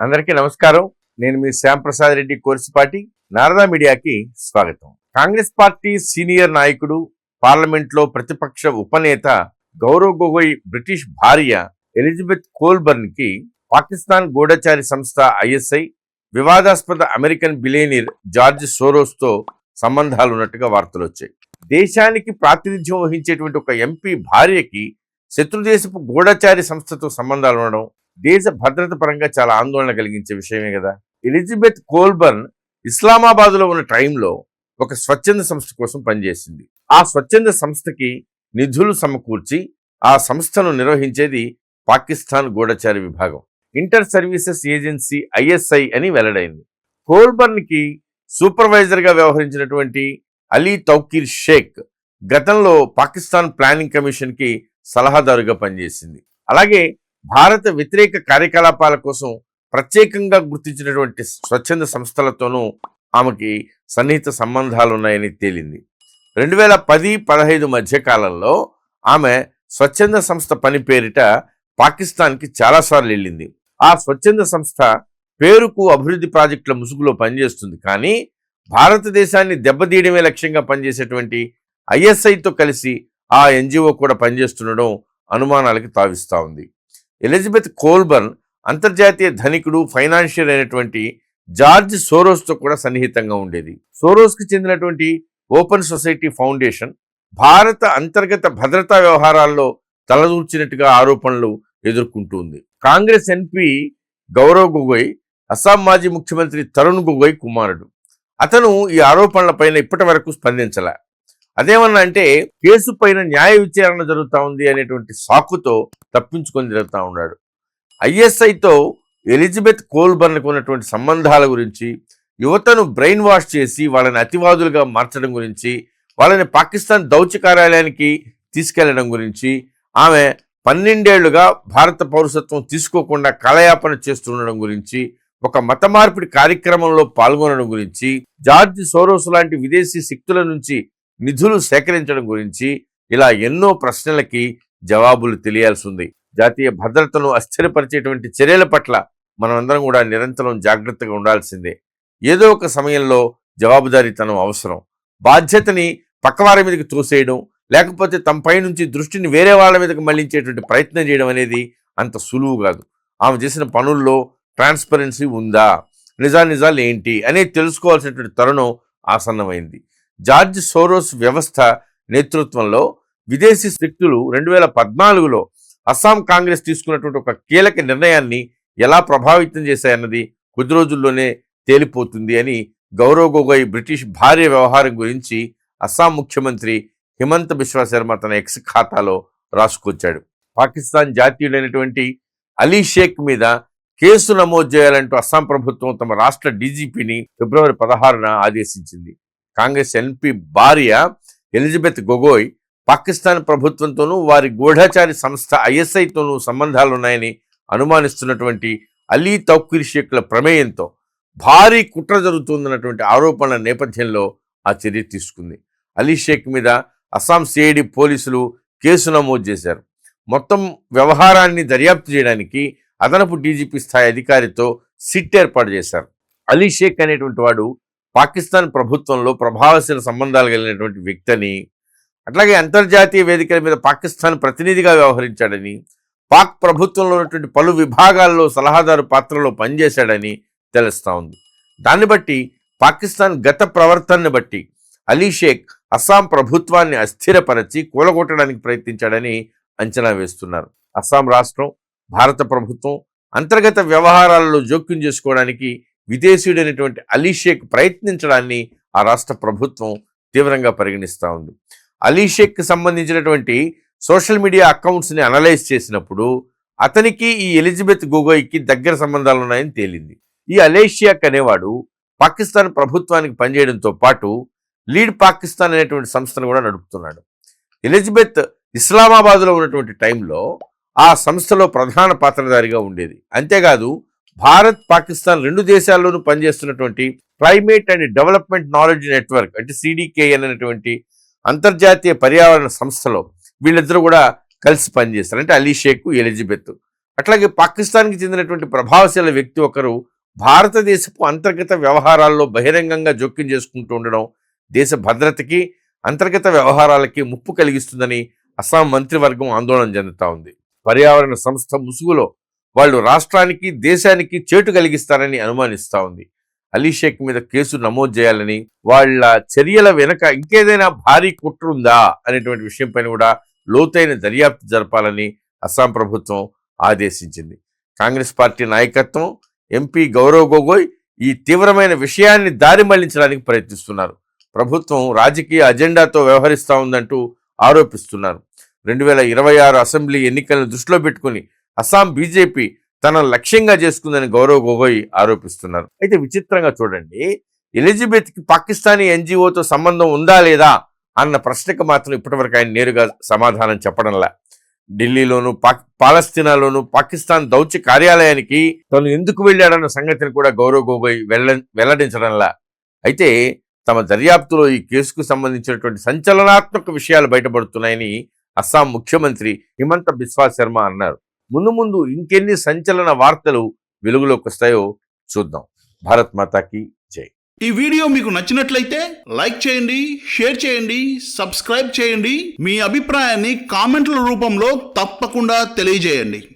అందరికీ నమస్కారం. నేను మీ శ్యాంప్రసాద్ రెడ్డి కోర్సుపాటి. నారదా మీడియాకి స్వాగతం. కాంగ్రెస్ పార్టీ సీనియర్ నాయకుడు పార్లమెంట్లో ప్రతిపక్ష ఉపనేత గౌరవ్ గొగోయ్ బ్రిటిష్ భార్య ఎలిజబెత్ కోల్బర్న్కి పాకిస్తాన్ గూఢచారి సంస్థ ఐఎస్ఐ వివాదాస్పద అమెరికన్ బిలేనియర్ జార్జ్ సోరోస్తో సంబంధాలు ఉన్నట్టుగా వార్తలు వచ్చాయి. దేశానికి ప్రాతినిధ్యం వహించేటువంటి ఒక ఎంపీ భార్యకి శత్రుదేశపు గూఢచారి సంస్థతో సంబంధాలు ఉండడం దేశ భద్రత పరంగా చాలా ఆందోళన కలిగించే విషయమే కదా. ఎలిజబెత్ కోల్బర్న్ ఇస్లామాబాద్లో ఉన్న టైంలో ఒక స్వచ్ఛంద సంస్థ కోసం పనిచేసింది. ఆ స్వచ్ఛంద సంస్థకి నిధులు సమకూర్చి ఆ సంస్థను నిర్వహించేది పాకిస్తాన్ గూఢచారి విభాగం. ఇంటర్ సర్వీసెస్ ఏజెన్సీ ఐఎస్ఐ అని వెల్లడైంది. కోల్బర్న్కి సూపర్వైజర్గా వ్యవహరించినటువంటి అలీ తౌకీర్ షేక్ గతంలో పాకిస్తాన్ ప్లానింగ్ కమిషన్కి సలహాదారుగా పనిచేసింది. అలాగే భారత వ్యతిరేక కార్యకలాపాల కోసం ప్రత్యేకంగా గుర్తించినటువంటి స్వచ్ఛంద సంస్థలతోనూ ఆమెకి సన్నిహిత సంబంధాలు ఉన్నాయని తేలింది. రెండు వేల పది పదహైదు మధ్యకాలంలో ఆమె స్వచ్ఛంద సంస్థ పని పేరిట పాకిస్తాన్కి చాలాసార్లు వెళ్ళింది. ఆ స్వచ్ఛంద సంస్థ పేరుకు అభివృద్ధి ప్రాజెక్టుల ముసుగులో పనిచేస్తుంది. కానీ భారతదేశాన్ని దెబ్బతీయడమే లక్ష్యంగా పనిచేసేటువంటి ఐఎస్ఐతో కలిసి ఆ ఎన్జిఓ కూడా పనిచేస్తుండడం అనుమానాలకి తావిస్తూ ఉంది. ఎలిజబెత్ కోల్బర్న్ అంతర్జాతీయ ధనికుడు ఫైనాన్షియల్ అయినటువంటి జార్జ్ సోరోస్తో కూడా సన్నిహితంగా ఉండేది. సోరోస్కి చెందినటువంటి ఓపెన్ సొసైటీ ఫౌండేషన్ భారత అంతర్గత భద్రతా వ్యవహారాల్లో తలదూర్చినట్టుగా ఆరోపణలు ఎదుర్కొంటుంది కాంగ్రెస్ ఎన్పి గౌరవ్ గొగోయ్ అస్సాం మాజీ ముఖ్యమంత్రి తరుణ్ గొగోయ్ కుమారుడు. అతను ఈ ఆరోపణలపైన ఇప్పటి వరకు స్పందించలే. అదేమన్నా అంటే కేసు పైన న్యాయ విచారణ జరుగుతూ ఉంది అనేటువంటి సాకుతో తప్పించుకొని జరుగుతూ ఉన్నాడు. ఐఎస్ఐతో ఎలిజబెత్ కోల్బర్న్కు ఉన్నటువంటి సంబంధాల గురించి యువతను బ్రెయిన్ వాష్ చేసి వాళ్ళని అతివాదులుగా మార్చడం గురించి వాళ్ళని పాకిస్తాన్ దౌత్య కార్యాలయానికి తీసుకెళ్ళడం గురించి ఆమె పన్నెండేళ్ళుగా భారత పౌరసత్వం తీసుకోకుండా కాలయాపన చేస్తుండడం గురించి ఒక మత మార్పిడి కార్యక్రమంలో పాల్గొనడం గురించి జార్జ్ సోరోస్ లాంటి విదేశీ శక్తుల నుంచి నిధులు సేకరించడం గురించి ఇలా ఎన్నో ప్రశ్నలకి జవాబులు తెలియాల్సి ఉంది జాతీయ భద్రతను అస్థిరపరిచేటువంటి చర్యల పట్ల మనమందరం కూడా నిరంతరం జాగ్రత్తగా ఉండాల్సిందే. ఏదో ఒక సమయంలో జవాబుదారీతనం అవసరం. బాధ్యతని పక్కవారి మీదకి తోసేయడం లేకపోతే తమపై నుంచి దృష్టిని వేరే వాళ్ళ మీదకి మళ్ళించేటువంటి ప్రయత్నం చేయడం అనేది అంత సులువు కాదు. ఆమె చేసిన పనుల్లో ట్రాన్స్పరెన్సీ ఉందా? నిజానిజాలు ఏంటి? అనేది తెలుసుకోవాల్సినటువంటి తరుణం ఆసన్నమైంది. జార్జ్ సోరోస్ వ్యవస్థ నేతృత్వంలో విదేశీ శక్తులు రెండు వేల పద్నాలుగులో అస్సాం కాంగ్రెస్ తీసుకున్నటువంటి ఒక కీలక నిర్ణయాన్ని ఎలా ప్రభావితం చేశాయన్నది కొద్ది రోజుల్లోనే తేలిపోతుంది అని గౌరవ్ గొగోయ్ బ్రిటిష్ భార్య వ్యవహారం గురించి అస్సాం ముఖ్యమంత్రి హిమంత బిశ్వా శర్మ తన ఎక్స్ ఖాతాలో రాసుకొచ్చాడు. పాకిస్తాన్ జాతీయుడైనటువంటి అలీ షేక్ మీద కేసు నమోదు చేయాలంటూ అస్సాం ప్రభుత్వం తమ రాష్ట్ర డీజీపీని ఫిబ్రవరి పదహారున ఆదేశించింది. కాంగ్రెస్ ఎంపీ భార్య ఎలిజబెత్ గొగోయ్ పాకిస్తాన్ ప్రభుత్వంతోనూ వారి గూఢచారి సంస్థ ఐఎస్ఐతోనూ సంబంధాలున్నాయని అనుమానిస్తున్నటువంటి అలీ తౌకీర్ షేక్ల ప్రమేయంతో భారీ కుట్ర జరుగుతుందన్నటువంటి ఆరోపణల నేపథ్యంలో ఆ చర్య తీసుకుంది. అలీ షేక్ మీద అస్సాం సిఐడి పోలీసులు కేసు నమోదు చేశారు. మొత్తం వ్యవహారాన్ని దర్యాప్తు చేయడానికి అదనపు డీజీపీ స్థాయి అధికారితో సిట్ ఏర్పాటు చేశారు. అలీ షేక్ అనేటువంటి వాడు పాకిస్తాన్ ప్రభుత్వంలో ప్రభావశీల సంబంధాలు కలిగినటువంటి వ్యక్తిని అట్లాగే అంతర్జాతీయ వేదికల మీద పాకిస్తాన్ ప్రతినిధిగా వ్యవహరించాడని పాక్ ప్రభుత్వంలో ఉన్నటువంటి పలు విభాగాల్లో సలహాదారు పాత్రలో పనిచేశాడని తెలుస్తూ ఉంది. దాన్ని బట్టి పాకిస్తాన్ గత ప్రవర్తనను బట్టి అలీ షేక్ అస్సాం ప్రభుత్వాన్ని అస్థిరపరచి కూలగొట్టడానికి ప్రయత్నించాడని అంచనా వేస్తున్నారు. అస్సాం రాష్ట్రం భారత ప్రభుత్వం అంతర్గత వ్యవహారాలలో జోక్యం చేసుకోవడానికి విదేశీయుడైనటువంటి అలీషేక్ ప్రయత్నించడాన్ని ఆ రాష్ట్ర ప్రభుత్వం తీవ్రంగా పరిగణిస్తూ ఉంది. అలీషేక్కి సంబంధించినటువంటి సోషల్ మీడియా అకౌంట్స్ని అనలైజ్ చేసినప్పుడు అతనికి ఈ ఎలిజబెత్ గొగోయ్కి దగ్గర సంబంధాలు ఉన్నాయని తేలింది. ఈ అలేషియాక్ అనేవాడు పాకిస్తాన్ ప్రభుత్వానికి పనిచేయడంతో పాటు లీడ్ పాకిస్తాన్ అనేటువంటి సంస్థను కూడా నడుపుతున్నాడు. ఎలిజబెత్ ఇస్లామాబాద్లో ఉన్నటువంటి టైంలో ఆ సంస్థలో ప్రధాన పాత్రధారిగా ఉండేది. అంతేకాదు భారత్ పాకిస్తాన్ రెండు దేశాల్లోనూ పనిచేస్తున్నటువంటి climate and development knowledge network అంటే సిడికేఎన్ అనేటువంటి అంతర్జాతీయ పర్యావరణ సంస్థలో వీళ్ళిద్దరూ కూడా కలిసి పనిచేస్తారు. అంటే అలీ షేక్ ఎలిజబెత్. అట్లాగే పాకిస్తాన్కి చెందినటువంటి ప్రభావశీల వ్యక్తి ఒకరు భారతదేశపు అంతర్గత వ్యవహారాల్లో బహిరంగంగా జోక్యం చేసుకుంటూ ఉండడం దేశ భద్రతకి అంతర్గత వ్యవహారాలకి ముప్పు కలిగిస్తుందని అస్సాం మంత్రివర్గం ఆందోళన చెందుతా ఉంది. పర్యావరణ సంస్థ ముసుగులో వాళ్ళు రాష్ట్రానికి దేశానికి చేటు కలిగిస్తారని అనుమానిస్తా ఉంది. అలీ షేక్ మీద కేసు నమోదు చేయాలని వాళ్ళ చర్యల వెనుక ఇంకేదైనా భారీ కుట్ర ఉందా అనేటువంటి విషయంపైన కూడా లోతైన దర్యాప్తు జరపాలని అస్సాం ప్రభుత్వం ఆదేశించింది. కాంగ్రెస్ పార్టీ నాయకత్వం ఎంపీ గౌరవ్ గొగోయ్ ఈ తీవ్రమైన విషయాన్ని దారి మళ్ళించడానికి ప్రయత్నిస్తున్నారు. ప్రభుత్వం రాజకీయ అజెండాతో వ్యవహరిస్తా ఉందంటూ ఆరోపిస్తున్నారు. రెండు వేల ఇరవై ఆరు అసెంబ్లీ ఎన్నికలను దృష్టిలో పెట్టుకుని అస్సాం బీజేపీ తన లక్ష్యంగా చేసుకుందని గౌరవ్ గొగోయ్ ఆరోపిస్తున్నారు. అయితే విచిత్రంగా చూడండి ఎలిజబెత్కి పాకిస్తానీ ఎన్జిఓతో సంబంధం ఉందా లేదా అన్న ప్రశ్నకు మాత్రం ఇప్పటివరకు ఆయన నేరుగా సమాధానం చెప్పడంలా. ఢిల్లీలోను పాక్ పాలస్తీనాలోను పాకిస్తాన్ దౌత్య కార్యాలయానికి తను ఎందుకు వెళ్ళాడన్న సంగతిని కూడా గౌరవ్ గొగోయ్ వెల్ల వెల్లడించడంలా. అయితే తమ దర్యాప్తులో ఈ కేసుకు సంబంధించినటువంటి సంచలనాత్మక విషయాలు బయటపడుతున్నాయని అస్సాం ముఖ్యమంత్రి హిమంత బిస్వా శర్మ అన్నారు. ముందు ముందు ఇంకెన్ని సంచలన వార్తలు వెలుగులోకి వస్తాయో చూద్దాం. భారత్ మాతాకి జై. ఈ వీడియో మీకు నచ్చినట్లయితే లైక్ చేయండి షేర్ చేయండి సబ్స్క్రైబ్ చేయండి. మీ అభిప్రాయాన్ని కామెంట్ల రూపంలో తప్పకుండా తెలియజేయండి.